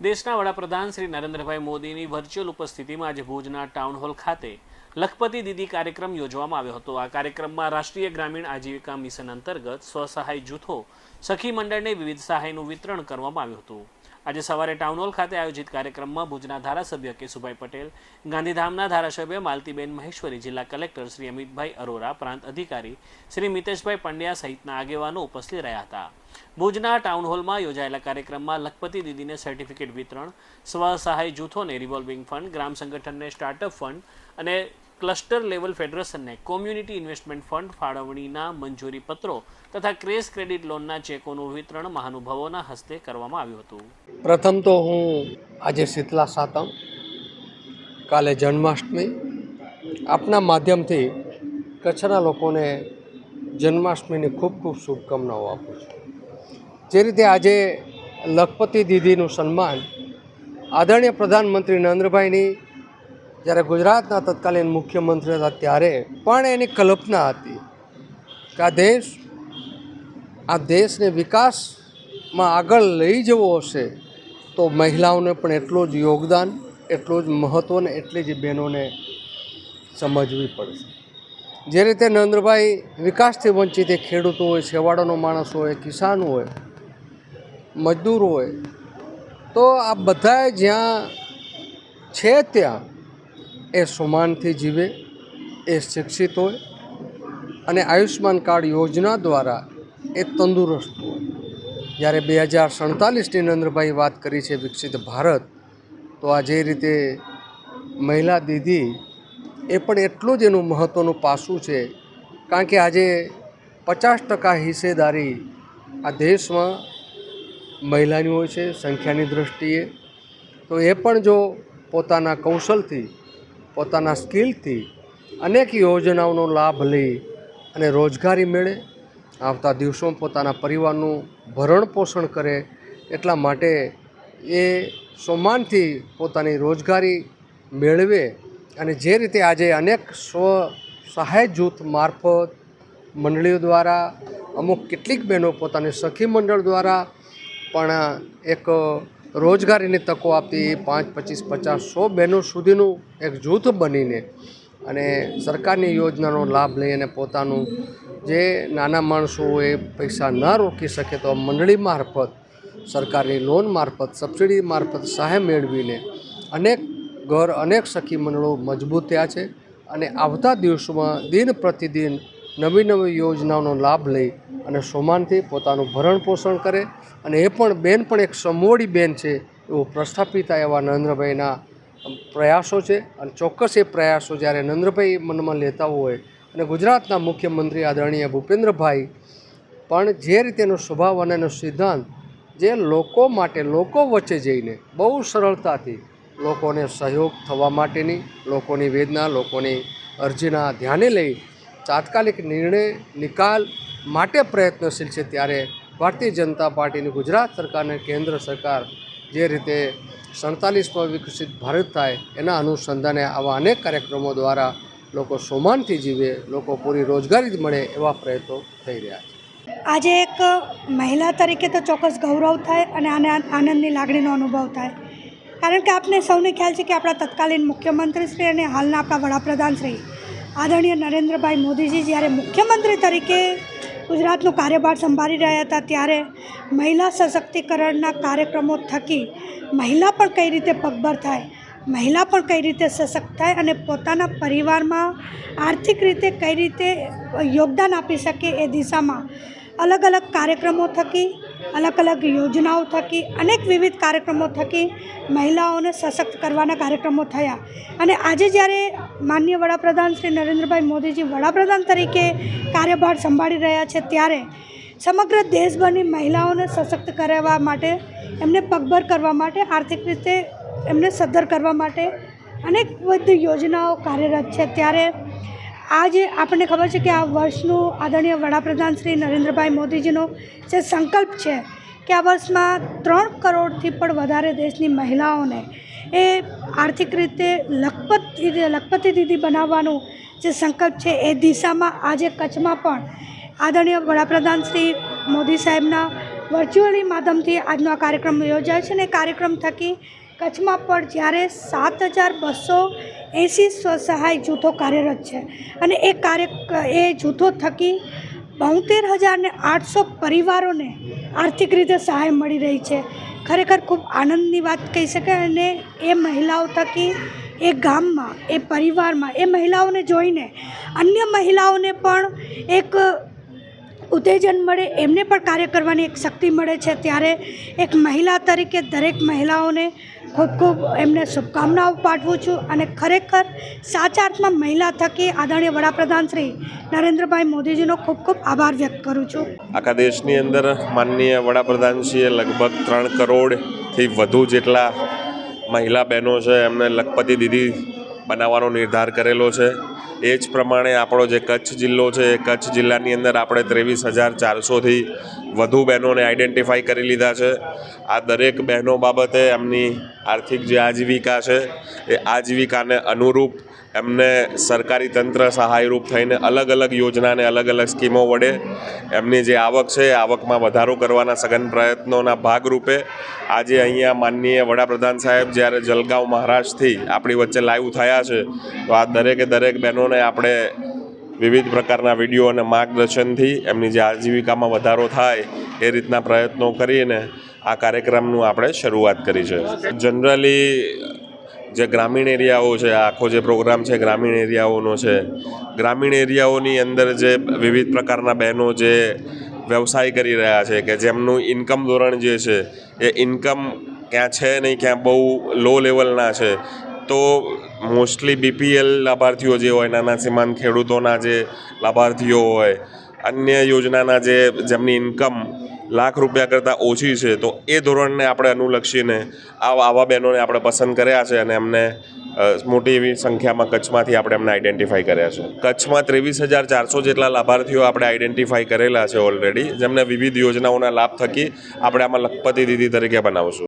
દેશના વડાપ્રધાન શ્રી નરેન્દ્રભાઈ મોદીની વર્ચ્યુઅલ ઉપસ્થિતિમાં આજે ભુજના ટાઉન હોલ ખાતે લખપતિ દીદી કાર્યક્રમ યોજવામાં આવ્યો હતો. આ કાર્યક્રમમાં રાષ્ટ્રીય ગ્રામીણ આજીવિકા મિશન અંતર્ગત સ્વસહાય જૂથો સખી મંડળને વિવિધ સહાયનું વિતરણ કરવામાં આવ્યું હતું. આજે સવારે ટાઉન હોલ ખાતે આયોજિત કાર્યક્રમમાં ભુજના ધારાસભ્ય કેશુભાઈ પટેલ, ગાંધીધામના ધારાસભ્ય માલતીબેન મહેશ્વરી, જિલ્લા કલેક્ટર શ્રી અમિતભાઈ અરોરા, પ્રાંત અધિકારી શ્રી મિતેશભાઈ પંડ્યા સહિતના આગેવાનો ઉપસ્થિત રહ્યા હતા. ભુજના ટાઉન હોલમાં યોજાયેલા કાર્યક્રમમાં લખપતિ દીદીને સર્ટિફિકેટ વિતરણ, સ્વ સહાય જૂથોને રિવોલ્વિંગ ફંડ, ગ્રામ સંગઠનને સ્ટાર્ટઅપ ફંડ અને ક્લસ્ટર લેવલ ફેડરેશનને કોમ્યુનિટી ઇન્વેસ્ટમેન્ટ ફંડ ફાળવણીના મંજૂરી પત્રો તથા ક્રેસ ક્રેડિટ લોનના ચેકોનું વિતરણ મહાનુભાવોના હસ્તે કરવામાં આવ્યું હતું. પ્રથમ તો હું આજે શીતલા સાતમ, કાલે જન્માષ્ટમી, આપના માધ્યમથી કચ્છના લોકોને જન્માષ્ટમીની ખૂબ ખૂબ શુભકામનાઓ આપું છું. જે રીતે આજે લખપતિ દીદીનું સન્માન આદરણીય પ્રધાનમંત્રી નરેન્દ્રભાઈની જ્યારે ગુજરાતના તત્કાલીન મુખ્યમંત્રી હતા ત્યારે પણ એની કલ્પના હતી કે આ દેશ, આ દેશને વિકાસમાં આગળ લઈ જવો હશે, તો મહિલાઓને પણ એટલું જ યોગદાન, એટલું જ મહત્ત્વ ને એટલી જ બહેનોને સમજવી પડશે. જે રીતે નરેન્દ્રભાઈ વિકાસથી વંચિત એ ખેડૂતો હોય, છેવાડાનો માણસ હોય, કિસાન હોય, મજદૂર હોય, તો આ બધાએ જ્યાં છે ત્યાં એ સમાનથી જીવે, એ શિક્ષિત હોય અને આયુષ્યમાન કાર્ડ યોજના દ્વારા એ તંદુરસ્ત હોય. જ્યારે બે હજાર સડતાલીસની નરેન્દ્રભાઈ વાત કરી છે વિકસિત ભારત, તો આ જે રીતે મહિલા દીદી એ પણ એટલું જ એનું મહત્ત્વનું પાસું છે, કારણ કે આજે પચાસ ટકા હિસ્સેદારી આ દેશમાં મહિલાની હોય છે, સંખ્યાની દૃષ્ટિએ તો એ પણ જો પોતાના કૌશલથી પોતાના સ્કિલથી અનેક યોજનાઓનો લાભ લઈ અને રોજગારી મેળે. આવતા દિવસોમાં પોતાના પરિવારનું ભરણ પોષણ કરે એટલા માટે એ સોમાનથી પોતાની રોજગારી મેળવે અને જે રીતે આજે અનેક સ્વ સહાય જૂથ મારફત મંડળીઓ દ્વારા, અમુક કેટલીક બહેનો પોતાની સખી મંડળ દ્વારા પણ એક રોજગારીની તકો આપતી પાંચ, પચીસ, પચાસ, સો બહેનો સુધીનું એક જૂથ બનીને અને સરકારની યોજનાનો લાભ લઈ અને પોતાનું જે નાના માણસો એ પૈસા ન રોકી શકે તો મંડળી મારફત, સરકારની લોન મારફત, સબસિડી મારફત સહાય મેળવીને અનેક ઘર, અનેક સખી મંડળો મજબૂત થયા છે. અને આવતા દિવસોમાં દિન પ્રતિદિન નવી નવી યોજનાઓનો લાભ લઈ અને સોમાનથી પોતાનું ભરણ પોષણ કરે અને એ પણ બેન પણ એક સમોડી બેન છે એવું પ્રસ્થાપિતા એવા નરેન્દ્રભાઈના પ્રયાસો છે અને ચોક્કસ એ પ્રયાસો જ્યારે નરેન્દ્રભાઈ મનમાં લેતા હોય અને ગુજરાતના મુખ્યમંત્રી આદરણીય ભૂપેન્દ્રભાઈ પણ જે રીતેનો સ્વભાવ અને એનો સિદ્ધાંત જે લોકો માટે લોકો વચ્ચે જઈને બહુ સરળતાથી લોકોને સહયોગ થવા માટેની લોકોની વેદના, લોકોની અરજીના ધ્યાને લઈ તાત્કાલિક નિર્ણય, નિકાલ માટે પ્રયત્નશીલ છે ત્યારે ભારતીય જનતા પાર્ટીની ગુજરાત સરકારને કેન્દ્ર સરકાર જે રીતે સડતાલીસમાં વિકસિત ભારત થાય એના અનુસંધાને આવા અનેક કાર્યક્રમો દ્વારા લોકો સોમાનથી જીવે, લોકો પૂરી રોજગારી મળે એવા પ્રયત્નો થઈ રહ્યા છે. આજે એક મહિલા તરીકે તો ચોક્કસ ગૌરવ થાય અને આને આનંદની લાગણીનો અનુભવ થાય. કારણ કે આપને સૌને ખ્યાલ છે કે આપણા તત્કાલીન મુખ્યમંત્રી શ્રી અને હાલના આપણા વડાપ્રધાન શ્રી આદરણીય નરેન્દ્રભાઈ મોદીજી જ્યારે મુખ્યમંત્રી તરીકે ગુજરાતનો કાર્યભાર સંભાળી રહ્યા હતા, ત્યારે મહિલા સશક્તિકરણના કાર્યક્રમો થકી મહિલા પણ કઈ રીતે પગભર થાય, મહિલા પણ કઈ રીતે સશક્ત થાય અને પોતાના પરિવારમાં આર્થિક રીતે કઈ રીતે યોગદાન આપી શકે એ દિશામાં અલગ અલગ કાર્યક્રમો થકી અલગ અલગ યોજનાઓ થકી, અનેક વિવિધ કાર્યક્રમો થકી મહિલાઓને સશક્ત કરવાના કાર્યક્રમો થયા. અને આજે જ્યારે માનનીય વડાપ્રધાન શ્રી નરેન્દ્રભાઈ મોદીજી વડાપ્રધાન તરીકે કાર્યભાર સંભાળી રહ્યા છે, ત્યારે સમગ્ર દેશભરની મહિલાઓને સશક્ત કરવા માટે, એમને પગભર કરવા માટે, આર્થિક રીતે એમને સદ્ધર કરવા માટે અનેક બધી યોજનાઓ કાર્યરત છે. ત્યારે આજે આપણને ખબર છે કે આ વર્ષનું આદરણીય વડાપ્રધાન શ્રી નરેન્દ્રભાઈ મોદીજીનો જે સંકલ્પ છે કે આ વર્ષમાં ત્રણ કરોડથી પણ વધારે દેશની મહિલાઓને એ આર્થિક રીતે લખપત લખપતિ દીદી બનાવવાનું જે સંકલ્પ છે એ દિશામાં આજે કચ્છમાં પણ આદરણીય વડાપ્રધાન શ્રી મોદી સાહેબના વર્ચ્યુઅલી માધ્યમથી આજનો આ કાર્યક્રમ યોજાય છે અને કાર્યક્રમ થકી કચ્છમાં પણ જ્યારે સાત હજાર બસો એંસી સ્વસહાય જૂથો કાર્યરત છે અને એ કાર્ય એ જૂથો થકી બોતેર હજારને આઠસો પરિવારોને આર્થિક રીતે સહાય મળી રહી છે. ખરેખર ખૂબ આનંદની વાત કહી શકાય અને એ મહિલાઓ થકી એ ગામમાં, એ પરિવારમાં, એ મહિલાઓને જોઈને અન્ય મહિલાઓને પણ એક ઉત્તેજન મળે, એમને પણ કાર્ય કરવાની એક શક્તિ મળે છે. ત્યારે એક મહિલા તરીકે દરેક મહિલાઓને ખૂબ ખૂબ એમને શુભકામનાઓ પાઠવું છું અને ખરેખર સાચા અર્થમાં મહિલા થકી આદરણીય વડાપ્રધાન શ્રી નરેન્દ્રભાઈ મોદીજીનો ખૂબ ખૂબ આભાર વ્યક્ત કરું છું. આખા દેશની અંદર માનનીય વડાપ્રધાનશ્રીએ લગભગ ત્રણ કરોડથી વધુ જેટલા મહિલા બહેનો છે એમને લખપતિ દીદી બનાવવાનો નિર્ધાર કરેલો છે. એ જ પ્રમાણે આપણો જે કચ્છ જિલ્લો છે, એ કચ્છ જિલ્લાની અંદર આપણે ત્રેવીસ હજાર ચારસોથી વધુ બહેનોને આઈડેન્ટિફાઈ કરી લીધા છે. આ દરેક બહેનો બાબતે એમની આર્થિક જે આજીવિકા છે, એ આજીવિકાને અનુરૂપ એમને સરકારી તંત્ર સહાયરૂપ થઈને અલગ અલગ યોજનાને અલગ અલગ સ્કીમો વડે એમની જે આવક છે આવકમાં વધારો કરવાના સઘન પ્રયત્નોના ભાગરૂપે આજે અહીંયા માનનીય વડાપ્રધાન સાહેબ જ્યારે જલગાંવ મહારાષ્ટ્રથી આપણી વચ્ચે લાઈવ થયા છે, તો આ દરેકે દરેક બહેનોને આપણે વિવિધ પ્રકારના વીડિયો અને માર્ગદર્શનથી એમની જે આજીવિકામાં વધારો થાય એ રીતના પ્રયત્નો કરીને આ કાર્યક્રમનું આપણે શરૂઆત કરી છે. જનરલી જે ગ્રામીણ એરિયાઓ છે, આખો જે પ્રોગ્રામ છે, ગ્રામીણ એરિયાઓનો છે, ગ્રામીણ એરિયાઓની અંદર જે વિવિધ પ્રકારના બહેનો જે વ્યવસાય કરી રહ્યા છે કે જેમનું ઇન્કમ ધોરણ જે છે, એ ઇન્કમ ક્યાં છે નહીં ક્યાં બહુ લો લેવલના છે, તો મોસ્ટલી બીપીએલ લાભાર્થીઓ જે હોય, નાના સીમાંત ખેડૂતોના જે લાભાર્થીઓ હોય, અન્ય યોજનાના જે જેમની ઇન્કમ લાખ રૂપિયા કરતાં ઓછી છે, તો એ ધોરણને આપણે અનુલક્ષીને આવા બહેનોને આપણે પસંદ કર્યા છે અને એમને મોટી એવી સંખ્યામાં કચ્છમાંથી આપણે એમને આઈડેન્ટિફાઈ કર્યા છે. કચ્છમાં ત્રેવીસ હજાર ચારસો જેટલા લાભાર્થીઓ આપણે આઈડેન્ટિફાઈ કરેલા છે ઓલરેડી જેમને વિવિધ યોજનાઓના લાભ થકી આપણે આમાં લખપતિ દીદી તરીકે બનાવશું.